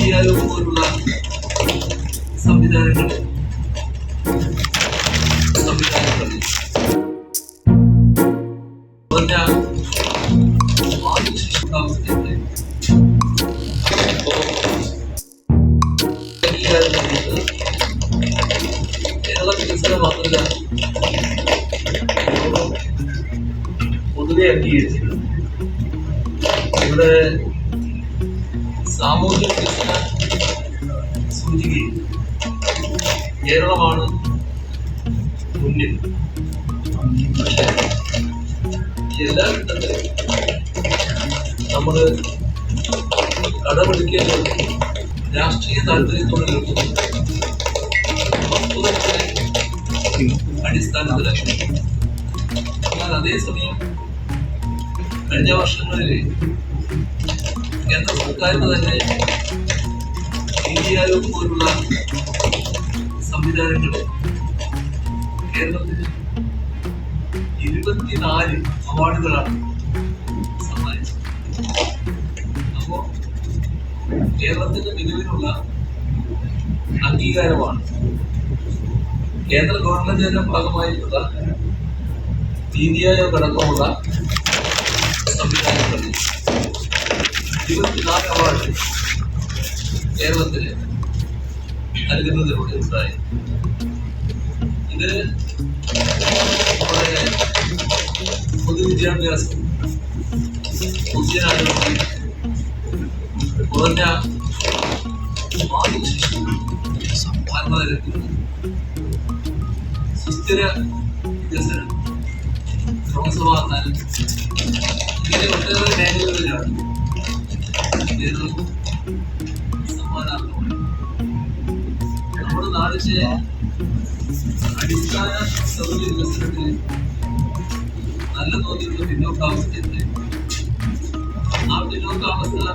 ചെയ്യാനും പോലുള്ള സംവിധാനങ്ങൾ ആദിശിഷ്ട കേരള മാതൃക പൊതുവെ അംഗീകരിച്ചിട്ടുണ്ട്. ഇവിടെ സാമൂഹ്യ സൂചികയിൽ കേരളമാണ് മുന്നിൽ. പക്ഷേ എല്ലാ നമ്മൾ കടമെടുക്കേണ്ടത് രാഷ്ട്രീയ താല്പര്യത്തോടെ അടിസ്ഥാനത്തിലാക്കി. എന്നാൽ അതേസമയം കഴിഞ്ഞ വർഷങ്ങളിൽ കേന്ദ്ര സർക്കാരിന് തന്നെ നീതി ആയോഗ് പോലുള്ള സംവിധാനങ്ങൾ കേരളത്തിന് ഇരുപത്തിനാല് അവാർഡുകളാണ് സമ്മാനിച്ചത്. അപ്പോ കേരളത്തിന്റെ മികവിനുള്ള അംഗീകാരമാണ് കേന്ദ്ര ഗവൺമെന്റിന്റെ ഭാഗമായിട്ടുള്ള നീതി ആയോഗ് ഇരുപത്തിനാല് അവാർഡ് കേരളത്തിന് നൽകുന്നതിലൂടെ ഉണ്ടായി? ഇത് നമ്മുടെ പൊതുവിദ്യാഭ്യാസം പൊതുജനാരോഗ്യം കുറഞ്ഞ മാതൃശിശു ആത്മനിരത്തിൽ സുസ്ഥിര വികസനം ക്രമസമാധാനം ഇങ്ങനെ ഒട്ടേറെ മേഖലകളിലാണ് നമ്മുടെ നാടിന്റെ അടിസ്ഥാന സൗകര്യ വികസനത്തിന് നല്ല തോതിലുള്ള പിന്നോക്കാവസ്ഥയുണ്ട് ആ പിന്നോക്കാവസ്ഥ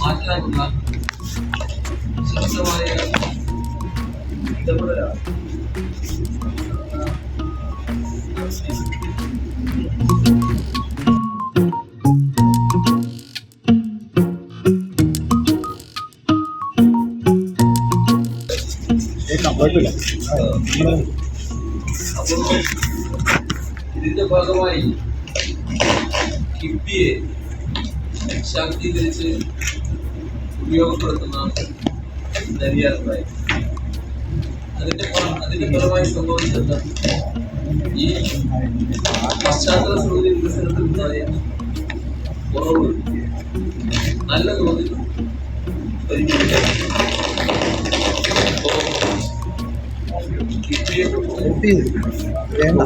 മാറ്റാനുള്ള ശക്തമായ ഇടപെടലാണ് കുഴപ്പമില്ല ഇതിന്റെ ഭാഗമായി കിഫ്ബിയെ ശാക്തീകരിച്ച് ഉപയോഗപ്പെടുത്തുന്ന നെരിയാറുണ്ടായി അതിന്റെ അതിന്റെ ഫലമായി സംഭവിച്ചത് ഈ പശ്ചാത്തല സൗകര്യ വികസനത്തിൽ ഉണ്ടായ കുറവ് നല്ല തോതിൽ പരിഹരിക്കാൻ Yan.